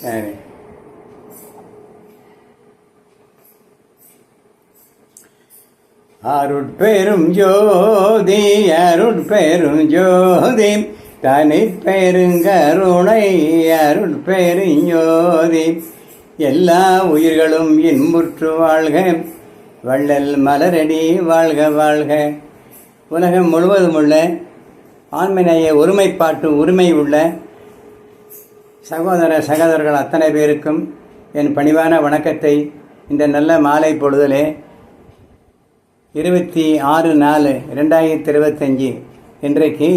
சரி. அருட்பெரும் ஜோதி அருட்பெரும் ஜோதி தனி பெருங்கருணை அருட்பெருஞ்சோதி எல்லா உயிர்களும் இன்புற்று வாழ்க வள்ளல் மலரடி வாழ்க வாழ்க. உலகம் முழுவதும் உள்ள ஆண்மநேய ஒருமைப்பாட்டு உரிமை உள்ள சகோதர சகோதரர்கள் அத்தனை பேருக்கும் என் பணிவான வணக்கத்தை. இந்த நல்ல மாலை பொழுதிலே இருபத்தி ஆறு நாலு ரெண்டாயிரத்தி இருபத்தஞ்சி இன்றைக்கு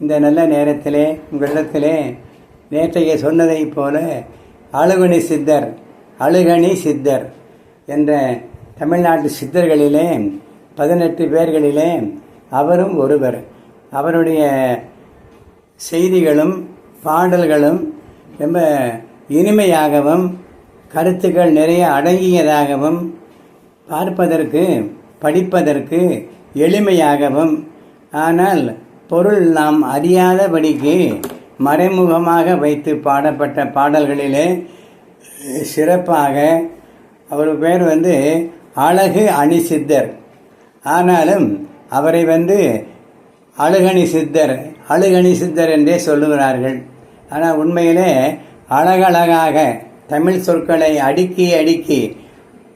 இந்த நல்ல நேரத்திலே உங்களிடத்திலே நேற்றைய சொன்னதைப் போல அழுகணி சித்தர் அழுகணி சித்தர் என்ற தமிழ்நாட்டு சித்தர்களிலே பதினெட்டு பேர்களிலே அவரும் ஒருவர். அவருடைய செய்திகளும் பாடல்களும் ரொம்ப இனிமையாகவும் கருத்துக்கள் நிறைய அடங்கியதாகவும் பார்ப்பதற்கு படிப்பதற்கு எளிமையாகவும் ஆனால் பொருள் நாம் அறியாதபடிக்கு மறைமுகமாக வைத்து பாடப்பட்ட பாடல்களிலே சிறப்பாக அவர் பேர் வந்து அழகு அணி சித்தர். ஆனாலும் அவரை வந்து அழுகணி சித்தர் அழுகணி சித்தர் என்றே சொல்லுகிறார்கள். ஆனால் உண்மையிலே அழகழகாக தமிழ் சொற்களை அடுக்கி அடுக்கி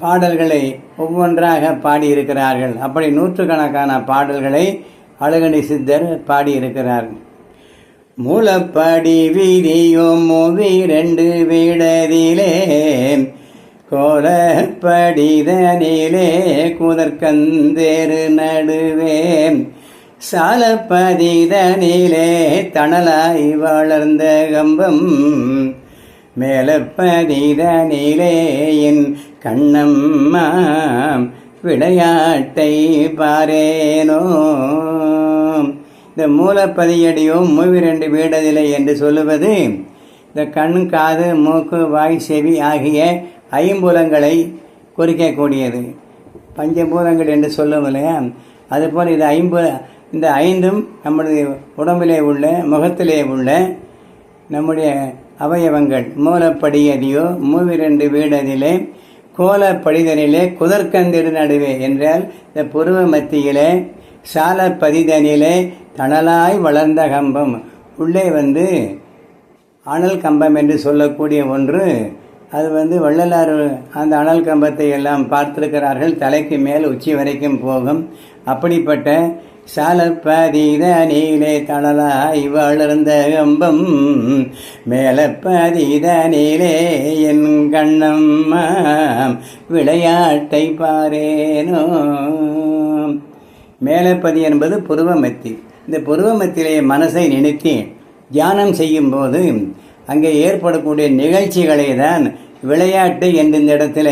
பாடல்களை ஒவ்வொன்றாக பாடியிருக்கிறார்கள். அப்படி நூற்றுக்கணக்கான பாடல்களை அழகணி சித்தர் பாடியிருக்கிறார். மூலப்படி வீதியும் மூவி ரெண்டு வீடதிலே கோலப்படிதனிலே குதற்கந்தேறு நடுவே சாலப்பதிதனிலே தணலாய் வளர்ந்த கம்பம் மேலப்பதிதனிலே என் கண்ணம்மா விளையாட்டை பாரேனோ. இந்த மூலப்பதியடியோ மூவி ரெண்டு வீடதில்லை என்று சொல்லுவது இந்த கண் காது மூக்கு வாய் செவி ஆகிய ஐம்பூலங்களை குறிக்கக்கூடியது. பஞ்சபூதங்கள் என்று சொல்லும் இல்லையா? அதுபோல் இது ஐம்பு இந்த ஐந்தும் நம்முடைய உடம்பிலே உள்ள முகத்திலே உள்ள நம்முடைய அவயவங்கள் மூலப்படியதியோ மூவிரண்டு வீடதிலே கோலப்படிதனிலே குதற்கந்திடு நடுவே என்றால் இந்த புருவ மத்தியிலே சால பதிதனிலே தணலாய் வளர்ந்த கம்பம் உள்ளே வந்து அனல் கம்பம் என்று சொல்லக்கூடிய ஒன்று அது வந்து வள்ளலார் அந்த அனல் கம்பத்தை எல்லாம் பார்த்திருக்கிறார்கள். தலைக்கு மேல் உச்சி வரைக்கும் போகும். அப்படிப்பட்ட சாலப்பதீத நீலே தணலாய் வளர்ந்த கம்பம் மேலப்பதீத நீலே என் கண்ணம் விளையாட்டை பாரேனோ. மேலப்பதி என்பது புருவமத்தி இந்த புருவமத்திலே மனசை நினைத்து தியானம் செய்யும்போது அங்கே ஏற்படக்கூடிய நிகழ்ச்சிகளை தான் விளையாட்டு என்ற இந்த இடத்துல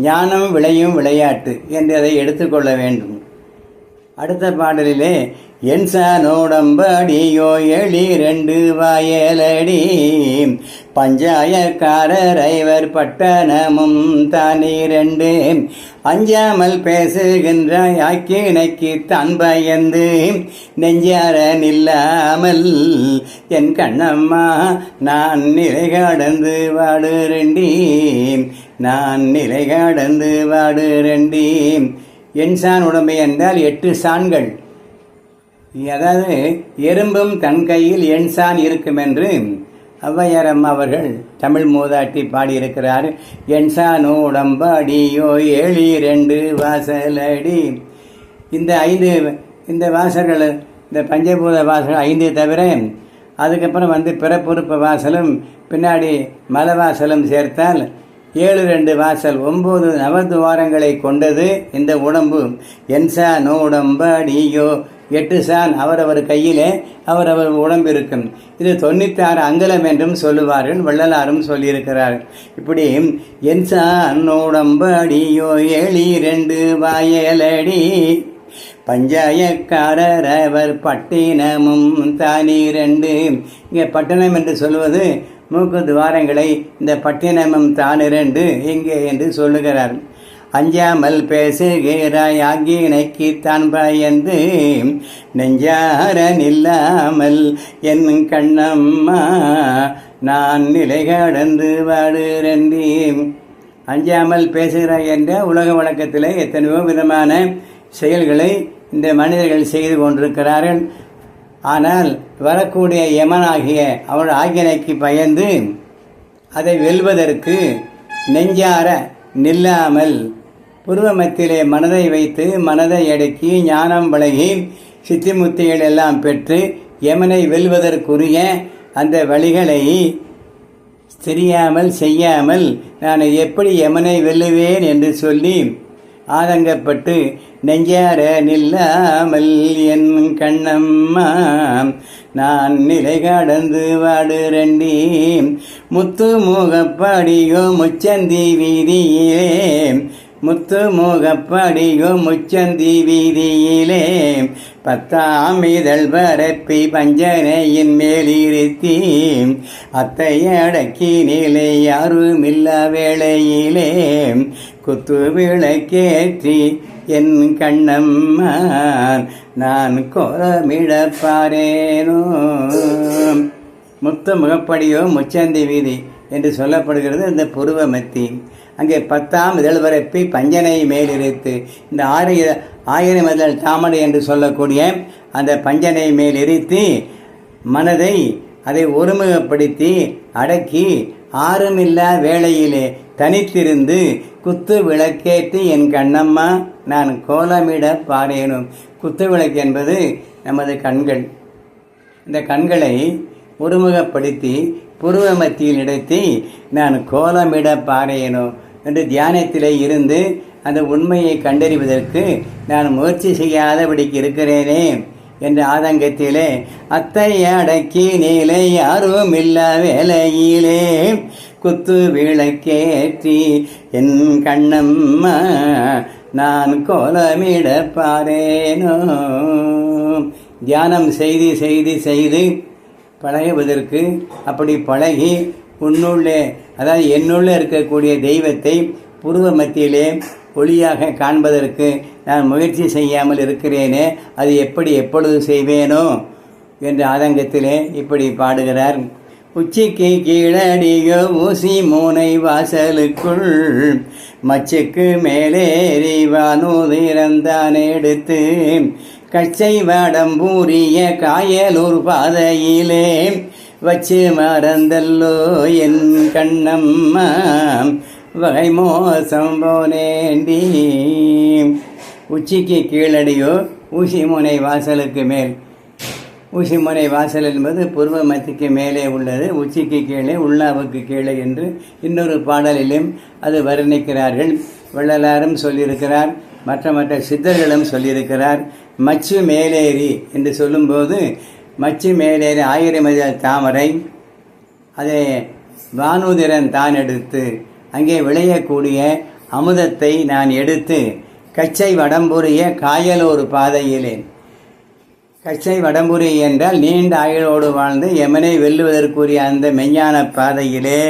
ஞானம் விளையும் விளையாட்டு என்று அதை எடுத்துக்கொள்ள வேண்டும். அடுத்த பாடலிலே என்சானோடம்படியோ எளி ரெண்டு வாயலடி பஞ்சாயக்காரர் ஐவர் பட்டணமும் தானே ரெண்டு அஞ்சாமல் பேசுகின்ற யாக்கினைக்கு தான் பயந்து நெஞ்சார நில்லாமல் என் கண்ணம்மா நான் நிலை கடந்து வாடு ரெண்டி நான் நிலை கடந்து வாடு எண்சான் என்சான் உடம்பை என்றால் எட்டு சான்கள். அதாவது எறும்பும் தன் கையில் எண்சான் இருக்கும் என்று ஔவையாரம் அவர்கள் தமிழ் மூதாட்டி பாடியிருக்கிறார். எண்சானோ உடம்பாடியோ ஏழி ரெண்டு வாசலடி. இந்த ஐந்து இந்த வாசல்கள் இந்த பஞ்சபூத வாசல் ஐந்து தவிர அதுக்கப்புறம் வந்து பிறப்புறுப்பு வாசலும் பின்னாடி மலை வாசலும் சேர்த்தால் ஏழு ரெண்டு வாசல் ஒம்பது நவத்துவாரங்களை கொண்டது இந்த உடம்பு. என்சா நோடம்படியோ எட்டு சான் அவரவர் கையிலே அவரவர் உடம்பு இருக்கும் இது தொண்ணூத்தாறு அங்கலம் என்றும் சொல்லுவார்கள் வள்ளலாரும் சொல்லியிருக்கிறார். இப்படி என்சான் நோடம்படியோ ஏழி ரெண்டு வாயலடி. பஞ்சாயக்காரர் அவர் பட்டினமும் தானி ரெண்டு. இங்கே பட்டணம் என்று சொல்வது மூக்கு துவாரங்களை இந்த பட்டினமும் தான் இரண்டு இங்கே என்று சொல்லுகிறார். அஞ்சாமல் பேசுகிறாய் ஆகியனைக்கு தான் என்று நெஞ்சார நில்லாமல் என் கண்ணம்மா நான் நிலை கடந்து வாடுறண்டி அஞ்சாமல் பேசுகிறாய் என்ற உலக வழக்கத்தில் எத்தனையோ விதமான செயல்களை இந்த மனிதர்கள் செய்து கொண்டிருக்கிறார்கள். ஆனால் வரக்கூடிய யமனாகிய அவள் ஆக்கினைக்கு பயந்து அதை வெல்வதற்கு நெஞ்சார நில்லாமல் புருவமத்திலே மனதை வைத்து மனதை அடக்கி ஞானம் பழகி சித்திமுத்திகள் எல்லாம் பெற்று யமனை வெல்வதற்குரிய அந்த வழிகளை தெரியாமல் செய்யாமல் நான் எப்படி யமனை வெல்லுவேன் என்று சொல்லி ஆதங்கப்பட்டு நெஞ்சார நில்லாமல் என் கண்ணம்மா நான் நிலை கடந்து வாடுரண்டி முத்து முகப்படியோ முச்சந்தி வீதியிலே முத்து முகப்படியோ முச்சந்தி வீதியிலே பத்தாம் இதழ் பரப்பி பஞ்சனையின் மேலிருத்தி அத்தை அடக்கி நிலை யாருமில்லா வேளையிலே குத்து விளக்கேற்றி என் கண்ணம்மா நான் கோலமிழப்பாரேனோ முத்த முகப்படியோ முச்சந்தி வீதி என்று சொல்லப்படுகிறது இந்த புருவமத்தி. அங்கே பத்தாம் இதழ் பரப்பி பஞ்சனை மேலிருத்து இந்த ஆறு ஆயிரம் இதழ் தாமரை என்று சொல்லக்கூடிய அந்த பஞ்சனை மேலிருத்தி மனதை அதை ஒருமுகப்படுத்தி அடக்கி ஆறுமில்லா வேளையிலே தனித்திருந்து குத்து விளக்கேற்றி என் கண்ணம்மா நான் கோலமிட பாரேனும் குத்து விளக்கு என்பது நமது கண்கள். இந்த கண்களை ஒருமுகப்படுத்தி புருவ மத்தியில் இடத்தி நான் கோலமிட பாரேனோ என்று தியானத்திலே இருந்து அந்த உண்மையை கண்டறிவதற்கு நான் முயற்சி செய்யாதபடிக்கு இருக்கிறேனே. என்ற ஆதங்கத்திலே அத்தை அடக்கி நீலை யாரும் இல்ல வேலையிலே குத்து விளக்கேற்றி என் கண்ணம்மா நான் கோலமிட பாரேனோ தியானம் செய்து செய்து செய்து பழகுவதற்கு அப்படி பழகி உன்னுள்ளே அதாவது என்னுள்ளே இருக்கக்கூடிய தெய்வத்தை புருவ மத்தியிலே ஒளியாக காண்பதற்கு நான் முயற்சி செய்யாமல் இருக்கிறேனே அது எப்படி எப்பொழுது செய்வேனோ என்ற ஆதங்கத்திலே இப்படி பாடுகிறார். உச்சிக்கு கீழடியோ ஊசி மூனை வாசலுக்குள் மச்சுக்கு மேலேறி வானூதிரந்தான் எடுத்து கச்சை வடம் பூரிய காயலூர் பாதையிலே வச்சு மறந்தல்லோ என் கண்ணம்மா. வகை மோசம் போனேண்டி உச்சிக்கு கீழடியோ ஊசிமுனை வாசலுக்கு மேல். ஊசிமுனை வாசல் என்பது பூர்வ மத்திக்கு மேலே உள்ளது. உச்சிக்கு கீழே உள்ளாவுக்கு கீழே என்று இன்னொரு பாடலிலும் அது வர்ணிக்கிறார்கள். வள்ளலாரும் சொல்லியிருக்கிறார் மற்ற மற்ற சித்தர்களும் சொல்லியிருக்கிறார் மச்சு மேலேறி என்று சொல்லும்போது மச்சு மேலேறி ஆயிரம் தாமரை அதை வானுதிரன் தான் எடுத்து அங்கே விளையக்கூடிய அமுதத்தை நான் எடுத்து கச்சை வடம்புரிய காயலோர் பாதையிலே. கச்சை வடம்புரி என்றால் நீண்ட ஆயுளோடு வாழ்ந்து எமனை வெல்லுவதற்குரிய அந்த மெஞ்ஞான பாதையிலே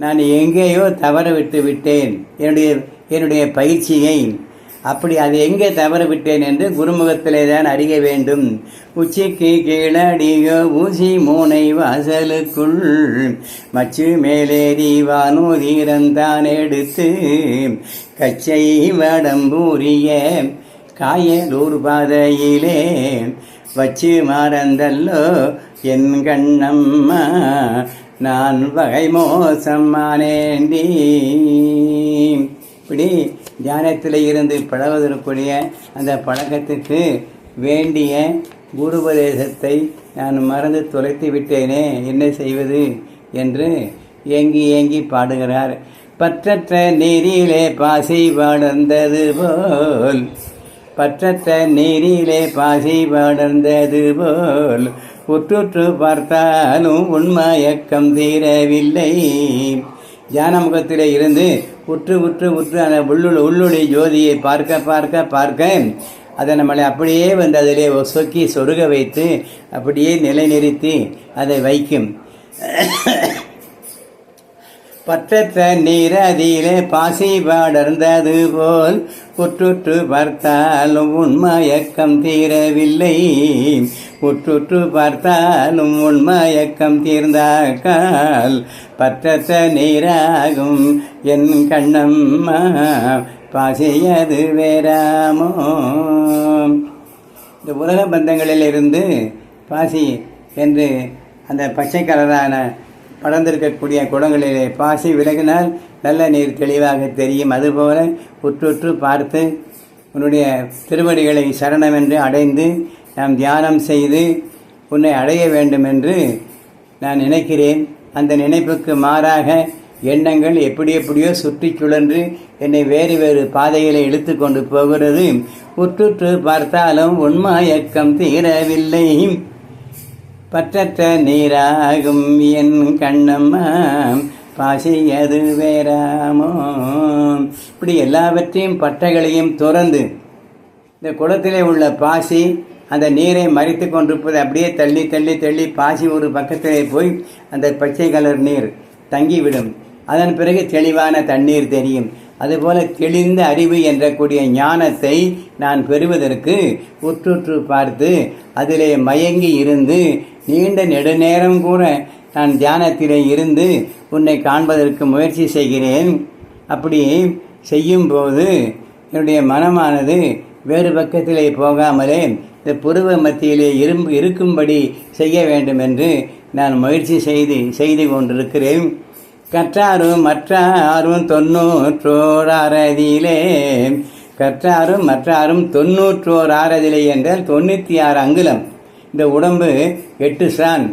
நான் எங்கேயோ தவற விட்டு விட்டேன். என்னுடைய என்னுடைய பயிற்சியை அப்படி அது எங்கே தவறு விட்டேன் என்று குருமுகத்திலே தான் அறிய வேண்டும். உச்சிக்கு கீழடியோ ஊசி மூனை வாசலுக்குள். மச்சு மேலேறி வானூதீரந்தான் எடுத்து. கச்சை வடம்பூரிய காயலூர் பாதையிலே. வச்சு மாறந்தல்லோ என் கண்ணம்மா நான் வகை மோசமானேண்டி இப்படி தியானத்தில் இருந்து பழகுவதற்குரிய அந்த பழக்கத்துக்கு வேண்டிய குருபதேசத்தை நான் மறந்து தொலைத்து விட்டேனே என்ன செய்வது? என்று ஏங்கி ஏங்கி பாடுகிறார். பற்றற்ற நீரிலே பாசி வளர்ந்தது போல் பற்றற்ற நீரிலே பாசி வளர்ந்தது போல் உற்றுற்று பார்த்தாலும் உண்மயக்கம் தீரவில்லை. தியான முகத்திலே இருந்து உற்று உற்று உற்று அந்த உள்ளுள் உள்ளுடைய ஜோதியை பார்க்க பார்க்க பார்க்க அதை நம்மளை அப்படியே வந்து அதிலே சொக்கி சொருக வைத்து அப்படியே நிலைநிறுத்தி அதை வைக்கும். பற்றற்ற நீரதியிலே பாசி பாடர்ந்தது போல் உற்றுற்று பார்த்தாலும் உண்மயக்கம் தீரவில்லை. உற்றுற்று பார்த்தாலும் உண்மயக்கம் தீர்ந்தாக்கால் பற்றற்ற நீராகும் என் கண்ணம்மா பாசியது வேறாமோ? இந்த உலக பந்தங்களில் இருந்து பாசி என்று அந்த பச்சை கலரான படர்ந்திருக்கக்கூடிய குடங்களிலே பாசி விலகினால் நல்ல நீர் தெளிவாக தெரியும். அதுபோல உற்றுற்று பார்த்து உன்னுடைய திருவடிகளை சரணமென்று அடைந்து நாம் தியானம் செய்து உன்னை அடைய வேண்டும் என்று நான் நினைக்கிறேன். அந்த நினைப்புக்கு மாறாக எண்ணங்கள் எப்படி எப்படியோ சுற்றி சுழன்று என்னை வேறு வேறு பாதைகளை இழுத்து கொண்டு போகிறது. உற்றுற்று பார்த்தாலும் உண்மாயக்கம் தீரவில்லை. பற்றற்ற நீராகும் என் கண்ணம்மா பாசி அது வேறாமோ? இப்படி எல்லாவற்றையும் பட்டைகளையும் துறந்து இந்த குளத்திலே உள்ள பாசி அந்த நீரை மறித்து கொண்டிருப்பது அப்படியே தள்ளி தள்ளி தள்ளி பாசி ஒரு பக்கத்திலே போய் அந்த பச்சை கலர் நீர் தங்கிவிடும். அதன் பிறகு தெளிவான தண்ணீர் தெரியும். அதுபோல தெளிந்த அறிவு என்ற கூடிய ஞானத்தை நான் பெறுவதற்கு உற்றுற்று பார்த்து அதிலே மயங்கி இருந்து நீண்ட நெடுநேரம் கூட நான் தியானத்திலே இருந்து உன்னை காண்பதற்கு முயற்சி செய்கிறேன். அப்படி செய்யும்போது என்னுடைய மனமானது வேறு பக்கத்திலே போகாமலே இந்த புருவ மத்தியிலே இரும்பு இருக்கும்படி செய்ய வேண்டும் என்று நான் முயற்சி செய்து செய்து கொண்டிருக்கிறேன். கற்றாரும் மற்றாரும் தொன்னூற்றோர் ஆறதிலே கற்றாரும் மற்றாரும் தொன்னூற்றோர் ஆறதிலே என்றால் தொண்ணூற்றி ஆறு அங்குலம். இந்த உடம்பு எட்டு சான்.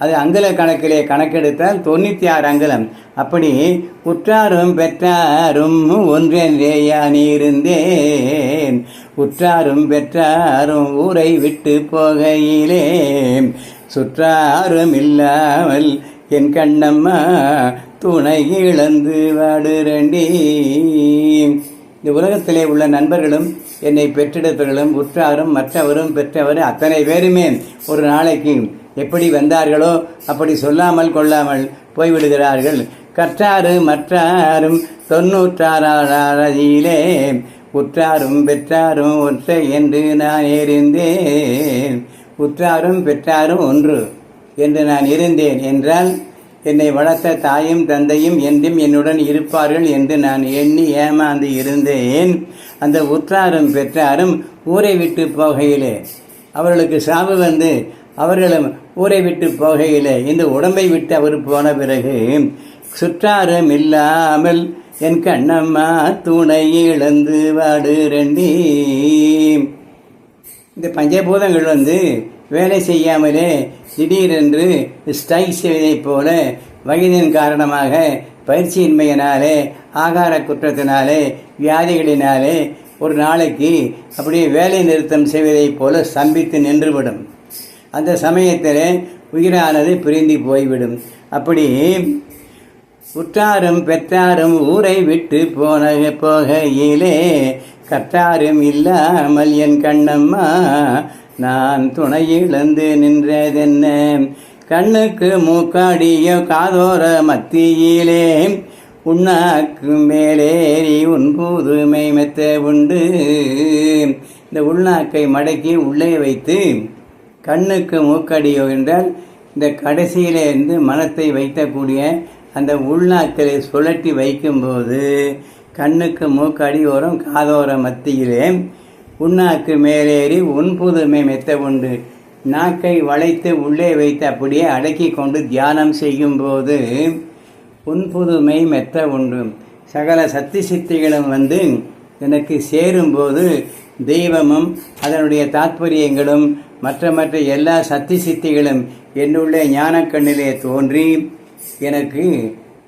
அது அங்குல கணக்கிலே கணக்கெடுத்தால் தொண்ணூற்றி ஆறு அங்குலம். அப்படி உற்றாரும் பெற்றாரும் ஒன்றேயா யான் இருந்தேன் உற்றாரும் பெற்றாரும் ஊரை விட்டு போகையிலே சுற்றாரும் இல்லாமல் என் கண்ணம்மா துணை இழந்து வாடுரண்டி இந்த உலகத்திலே உள்ள நண்பர்களும் என்னை பெற்றெடுத்தவர்களும் உற்றாரும் மற்றவரும் பெற்றவர் அத்தனை பேருமே ஒரு நாளைக்கு எப்படி வந்தார்களோ அப்படி சொல்லாமல் கொள்ளாமல் போய்விடுகிறார்கள். கற்றாறு மற்றாரும் தொன்னூற்றாறிலே உற்றாரும் பெற்றாரும் ஒற்றை என்று நான் இருந்தேன் உற்றாரும் பெற்றாரும் ஒன்று என்று நான் இருந்தேன் என்றால் என்னை வளர்த்த தாயும் தந்தையும் என்றும் என்னுடன் இருப்பார்கள் என்று நான் எண்ணி ஏமாந்து இருந்தேன். அந்த உற்றாரும் பெற்றாரும் ஊரை விட்டு போகையிலே அவர்களுக்கு சாவு வந்து அவர்களும் ஊரை விட்டு போகையிலே இந்த உடம்பை விட்டு அவர் போன பிறகு சுற்றாரும் இல்லாமல் என் கண்ணம்மா துணை இழந்து வாடு ரெண்டி. இந்த பஞ்சபூதங்கள் வந்து வேலை செய்யாமலே திடீரென்று ஸ்ட்ரைக் செய்வதைப் போல வயதின் காரணமாக பயிற்சியின்மையினாலே ஆகார குற்றத்தினாலே வியாதிகளினாலே ஒரு நாளைக்கு அப்படியே வேலை நிறுத்தம் செய்வதைப் போல ஸ்தம்பித்து நின்றுவிடும். அந்த சமயத்தில் உயிரானது பிரிந்து போய்விடும். அப்படி உற்றாரும் பெற்றாரும் ஊரை விட்டு போன போகையிலே கற்றாரும் இல்லாமல் என் கண்ணம்மா நான் துணையிழந்து நின்றதென்ன? கண்ணுக்கு மூக்காடிய காதோர மத்தியிலே உண்ணாக்கு மேலேறி உன் புதுமை மெத்த உண்டு. இந்த உள்நாக்கை மடக்கி உள்ளே வைத்து கண்ணுக்கு மூக்கடியோ என்றால் இந்த கடைசியில் இருந்து மனத்தை வைக்கக்கூடிய அந்த உள்நாக்களை சுழட்டி வைக்கும்போது கண்ணுக்கு மூக்கடி ஓரம் காதோர மத்தியிலே உண்ணாக்கு மேலேறி உன்புதுமை மெத்த உண்டு. நாக்கை வளைத்து உள்ளே வைத்து அப்படியே அடக்கி கொண்டு தியானம் செய்யும்போது உன்புதுமை மெத்த உண்டு. சகல சக்தி சித்திகளும் வந்து எனக்கு சேரும்போது தெய்வமும் அதனுடைய தாத்பரியங்களும் மற்ற மற்ற எல்லா சக்தி சித்திகளும் என்னுள்ளே ஞானக்கண்ணிலே தோன்றி எனக்கு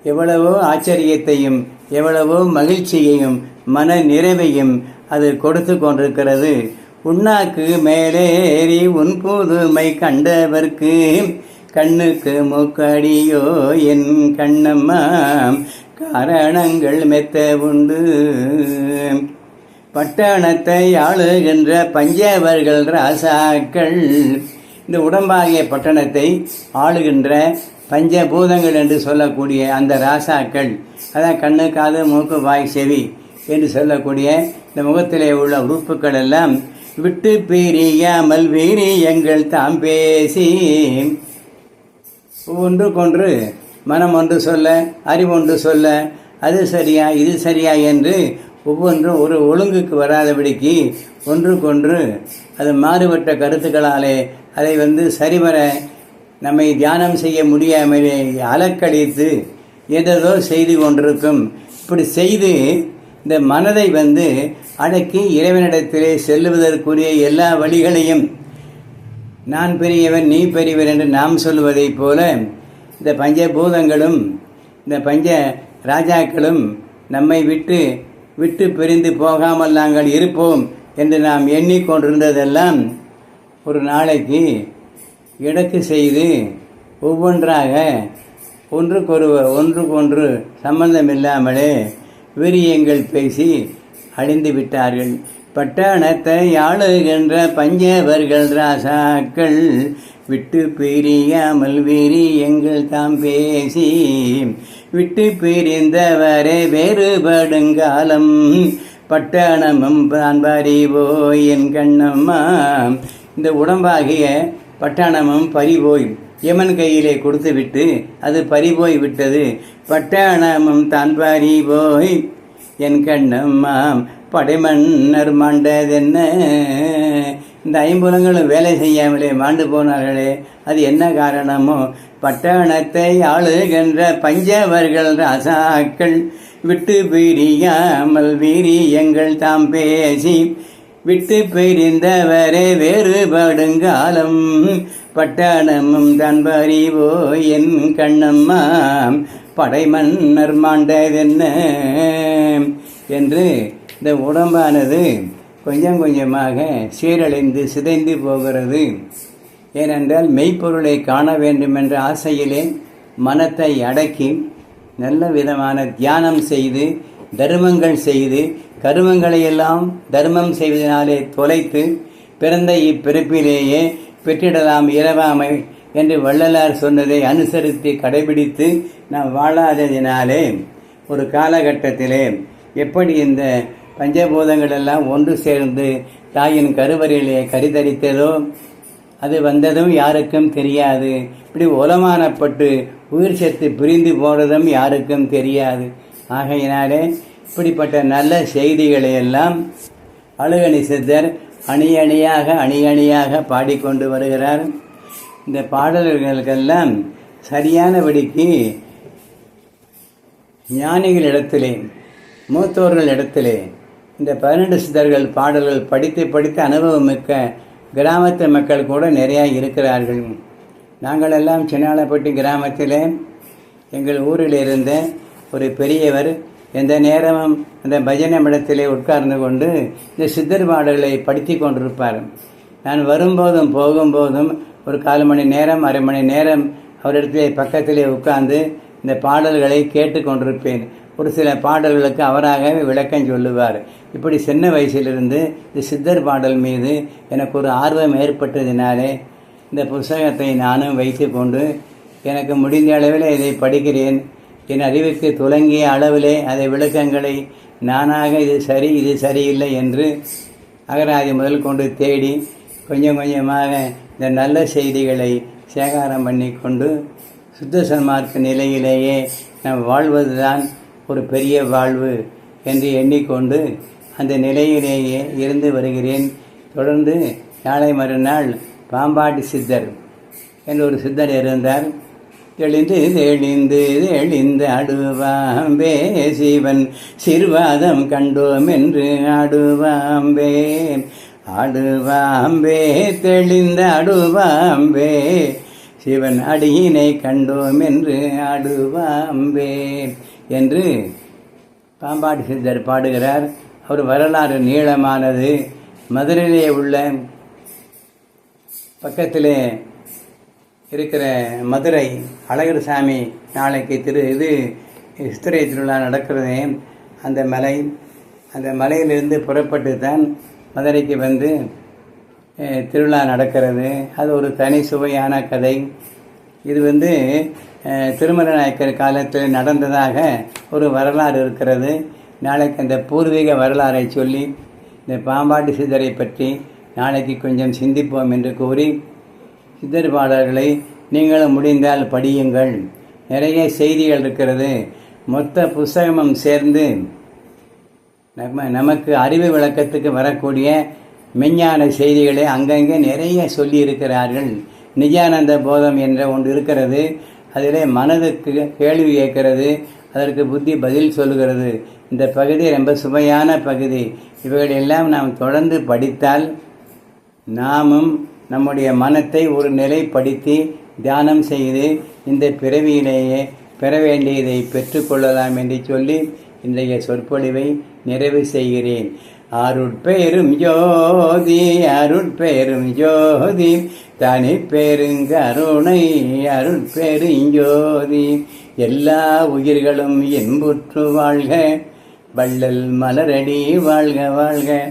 எவ்வளவோ ஆச்சரியத்தையும் எவ்வளவோ மகிழ்ச்சியையும் மன நிறைவையும் அது கொடுத்து கொண்டிருக்கிறது. உண்ணாக்கு மேலேறி உன் புதுமை கண்டவர்க்கு கண்ணுக்கு மூக்கடியோ என் கண்ணம்மா காரணங்கள் மெத்த உண்டு. பட்டணத்தை ஆளுகின்ற பஞ்சவர்கள் ராசாக்கள். இந்த உடம்பாகிய பட்டணத்தை ஆளுகின்ற பஞ்சபூதங்கள் என்று சொல்லக்கூடிய அந்த ராசாக்கள். அதான் கண்ணு காது மூக்கு வாய் செவி என்று சொல்லக்கூடிய இந்த முகத்திலே உள்ள உறுப்புகள் எல்லாம் விட்டு பிரியாமல் வீரியங்கள் தாம் பேசி. ஒன்றுக்கொன்று மனம் ஒன்று சொல்ல அறிவு ஒன்று சொல்ல அது சரியா இது சரியா என்று ஒவ்வொன்றும் ஒரு ஒழுங்குக்கு வராதபடிக்கு ஒன்றுக்கொன்று அது மாறுபட்ட கருத்துக்களாலே அதை வந்து சரிவர நம்மை தியானம் செய்ய முடியாமலே அலக்கழித்து ஏதேதோ செய்து கொண்டிருக்கும். இப்படி செய்து இந்த மனதை வந்து அடக்கி இறைவனிடத்திலே செல்லுவதற்குரிய எல்லா வழிகளையும் நான் பெரியவன் நீ பெரியவன் என்று நாம் சொல்வதைப் போல இந்த பஞ்சபூதங்களும் இந்த பஞ்ச ராஜாக்களும் நம்மை விட்டு விட்டு பிரிந்து போகாமல் நாங்கள் இருப்போம் என்று நாம் எண்ணிக்கொண்டிருந்ததெல்லாம் ஒரு நாளைக்கு இடக்கு செய்து ஒவ்வொன்றாக ஒன்றுக்கொரு ஒன்றுக்கொன்று சம்பந்தமில்லாமலே விரியங்கள் பேசி அழிந்து விட்டார்கள். பட்டணத்தை ஆளுகின்ற பஞ்சவர்கள் ராசாக்கள் விட்டு பிரியாமல் விரியங்கள் தாம் பேசி. விட்டு பிரிந்தவரே வேறுபடுங்காலம் பட்டணமும் தான் பறிவோய் என் கண்ணம்மா. இந்த உடம்பாகிய பட்டணமும் பறிவோய் யமன் கையிலே கொடுத்துவிட்டு அது பறிபோய் விட்டது. பட்டணமும் தான் பறிபோய் என் கண்ணம்மாம் படைமன்னர் மாண்டதென்ன? இந்த ஐம்புலங்களும் வேலை செய்யாமலே மாண்டு போனார்களே அது என்ன காரணமோ? பட்டணத்தை ஆளுகின்ற பஞ்சவர்கள் ராசாக்கள் விட்டு பிரியாமல் வீரியங்கள் தாம் பேசி விட்டு பிரிந்தவரே வேறுபடுங்காலம். பட்டணமும் தான் பறிவோ என் கண்ணம்மா படைமன்னர் மாண்டதென்ன? என்று இந்த உடம்பானது கொஞ்சம் கொஞ்சமாக சீரழிந்து சிதைந்து போகிறது. ஏனென்றால் மெய்ப்பொருளை காண வேண்டுமென்ற ஆசையிலே மனத்தை அடக்கி நல்ல விதமான தியானம் செய்து தர்மங்கள் செய்து கருமங்களை எல்லாம் தர்மம் செய்வதனாலே தொலைத்து பிறந்த இப்பிறப்பிலேயே பெற்றிடலாம் இரவாமை என்று வள்ளலார் சொன்னதை அனுசரித்து கடைபிடித்து நாம் வாழாததினாலே ஒரு காலகட்டத்திலே எப்படி இந்த பஞ்சபூதங்கள் எல்லாம் ஒன்று சேர்ந்து தாயின் கருவறையிலே கரிதரித்ததோ அது வந்ததும் யாருக்கும் தெரியாது. இப்படி உலமானப்பட்டு உயிர் சத்து பிரிந்து போனதும் யாருக்கும் தெரியாது. ஆகையினாலே இப்படிப்பட்ட நல்ல செய்திகளை எல்லாம் அழுகணி சித்தர் அணி அணியாக அணி அணியாக பாடிக்கொண்டு வருகிறார். இந்த பாடல்களுக்கெல்லாம் சரியானபடிக்கு ஞானிகளிடத்திலே மூத்தோர்கள் இடத்திலே இந்த பதினெண்டு சித்தர்கள் பாடல்கள் படித்து படித்து அனுபவம் மிக்க கிராமத்து மக்கள் கூட நிறையா இருக்கிறார்கள். நாங்கள் எல்லாம் சின்னாலப்பட்டி கிராமத்தில் எங்கள் ஊரில் இருந்த ஒரு பெரியவர் எந்த நேரமும் அந்த பஜனை மடத்திலே உட்கார்ந்து கொண்டு இந்த சித்தர் பாடல்களை படித்து கொண்டிருப்பார். நான் வரும்போதும் போகும்போதும் ஒரு கால் மணி நேரம் அரை மணி நேரம் அவரிடத்திலே பக்கத்திலே உட்கார்ந்து இந்த பாடல்களை கேட்டுக்கொண்டிருப்பேன். ஒரு சில பாடல்களுக்கு அவராகவே விளக்கம் சொல்லுவார். இப்படி சின்ன வயசிலிருந்து இந்த சித்தர் பாடல் மீது எனக்கு ஒரு ஆர்வம் ஏற்பட்டதினாலே இந்த புஸ்தகத்தை நானும் வைத்து கொண்டு எனக்கு முடிந்த அளவில் இதை படிக்கிறேன். என் அறிவுக்கு துலங்கிய அளவிலே அதை விளக்கங்களை நானாக இது சரி இது சரியில்லை என்று அகராதி முதல் கொண்டு தேடி கொஞ்சம் கொஞ்சமாக இந்த நல்ல செய்திகளை சேகாரம் பண்ணி கொண்டு சுத்த சன்மார்க்க நிலையிலேயே நாம் வாழ்வதுதான் ஒரு பெரிய வாழ்வு என்று எண்ணிக்கொண்டு அந்த நிலையிலேயே இருந்து வருகிறேன். தொடர்ந்து நாளை மறுநாள் பாம்பாட்டி சித்தர் என்று ஒரு சித்தர் இருந்தார். தெளிந்து தெளிந்து தெளிந்து அடுவாம்பே சிவன் சிறுவாதம் கண்டோம் என்று ஆடுவாம்பே ஆடுவாம்பே தெளிந்து அடுவாம்பே சிவன் அடியினை கண்டோம் என்று ஆடுவாம்பே என்று பாம்பாடி சித்தர் பாடுகிறார். அவர் வரலாறு நீளமானது. மதுரையிலே உள்ள பக்கத்திலே இருக்கிற மதுரை அழகர் சாமி நாளைக்கு திரு இது சித்திரை திருவிழா நடக்கிறது. அந்த மலை அந்த மலையிலிருந்து புறப்பட்டு தான் மதுரைக்கு வந்து திருவிழா நடக்கிறது. அது ஒரு தனி சுவையான கதை. இது வந்து திருமண நாயக்கர் காலத்தில் நடந்ததாக ஒரு வரலாறு இருக்கிறது. நாளைக்கு அந்த பூர்வீக வரலாறை சொல்லி இந்த பாம்பாட்டி சித்தரை பற்றி நாளைக்கு கொஞ்சம் சிந்திப்போம் என்று கூறி சித்தர் பாடல்களை நீங்களும் முடிந்தால் படியுங்கள். நிறைய செய்திகள் இருக்கிறது. மொத்த புஸ்தகமும் சேர்ந்து நம்ம நமக்கு அறிவு விளக்கத்துக்கு வரக்கூடிய மெஞ்ஞான செய்திகளை அங்கங்கே நிறைய சொல்லியிருக்கிறார்கள். நிஜானந்த போதம் என்ற ஒன்று இருக்கிறது. அதிலே மனதுக்கு கேள்வி கேட்கிறது. அதற்கு புத்தி பதில் சொல்லுகிறது. இந்த பகுதி ரொம்ப சுவையான பகுதி. இவைகளெல்லாம் நாம் தொடர்ந்து படித்தால் நாமும் நம்முடைய மனத்தை ஒரு நிலைப்படுத்தி தியானம் செய்து இந்த பிறவியிலேயே பெற வேண்டியதை பெற்றுக்கொள்ளலாம் என்று சொல்லி இன்றைய சொற்பொழிவை நிறைவு செய்கிறேன். அருட்பெரும் ஜோதி அருட்பெரும் ஜோதி. தனி பெருங்கருணை அருட்பெருஞ்சோதி எல்லா உயிர்களும் என்புற்று வாழ்க வள்ளல் மலரடி வாழ்க வாழ்க.